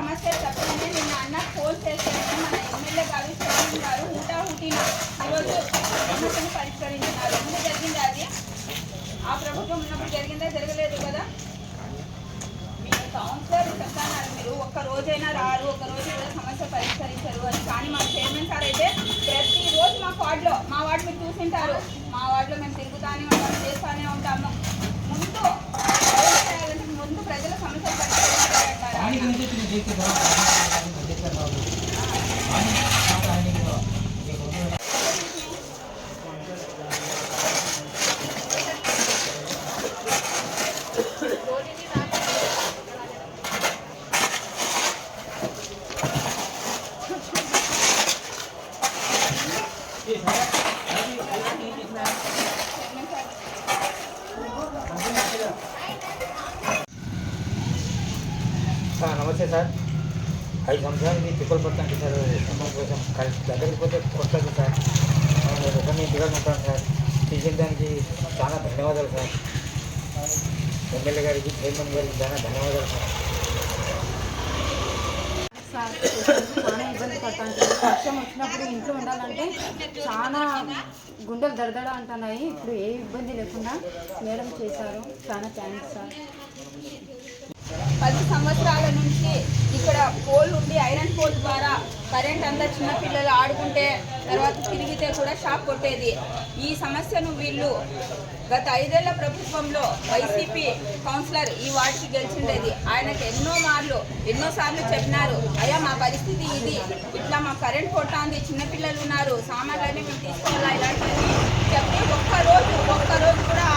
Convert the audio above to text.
సమస్య చెప్పండి నిన్న అన్న ఫోన్ చేస్తే మన ఎమ్మెల్యే గారు చైర్మన్ గారు హూటా హుటిన ఈరోజు సమస్యను పరిష్కరించినారు. ఎందుకు జరిగింది అది? ఆ ప్రభుత్వం ఉన్నప్పుడు జరిగిందా? జరగలేదు కదా? మీరు కౌన్సిలర్ చెప్తాన్నారు మీరు. ఒక్క రోజైనా రారు. ఒక్క రోజు కూడా సమస్య పరిష్కరించరు అని. కానీ మా చైర్మన్ సార్ అయితే ప్రతి రోజు మా వార్డులో మా వార్డు మీరు చూసింటారు. మా వార్డులో మేము తిరుగుతానే ఉంటాము చేస్తూనే ఉంటాము. ఆయనకి నుంచి సార్. నమస్తే సార్. ఐదు సంవత్సరాలు మీ తిప్పలు పడతాను సార్ సంబంధం కోసం కలిసి దగ్గరికి పోతే వస్తుంది సార్. రిటర్న్ ఇంటిగా ఉంటాను సార్. తీసేయడానికి చాలా ధన్యవాదాలు సార్. ఎమ్మెల్యే గారికి చైర్మన్ గారికి చాలా ధన్యవాదాలు సార్. సార్ చాలా ఇబ్బంది పడతాను వర్షం వచ్చినప్పుడు ఇంట్లో ఉండాలంటే చాలా గుండెలు దడదడ అంటున్నాయి. ఇప్పుడు ఏ ఇబ్బంది లేకుండా మేడం చేశారు. చాలా థ్యాంక్స్ సార్. పది సంవత్సరాల నుంచి ఇక్కడ పోల్ ఉండి ఐరన్ పోల్ ద్వారా కరెంట్ అంతా చిన్నపిల్లలు ఆడుకుంటే తర్వాత తిరిగితే కూడా షాక్ కొట్టేది. ఈ సమస్యను వీళ్ళు గత ఐదేళ్ళ ప్రభుత్వంలో వైసీపీ కౌన్సిలర్ ఈ వార్డుకి గెలిచిండేది. ఆయనకు ఎన్నో మార్లు ఎన్నో సార్లు చెప్పినారు అయ్యా మా పరిస్థితి ఇది. ఇట్లా మా కరెంట్ కొట్టాంది చిన్నపిల్లలు ఉన్నారు సామాన్లన్నీ మేము తీసుకోవాలా ఇలాంటివి చెప్పి ఒక్కరోజు ఒక్కరోజు కూడా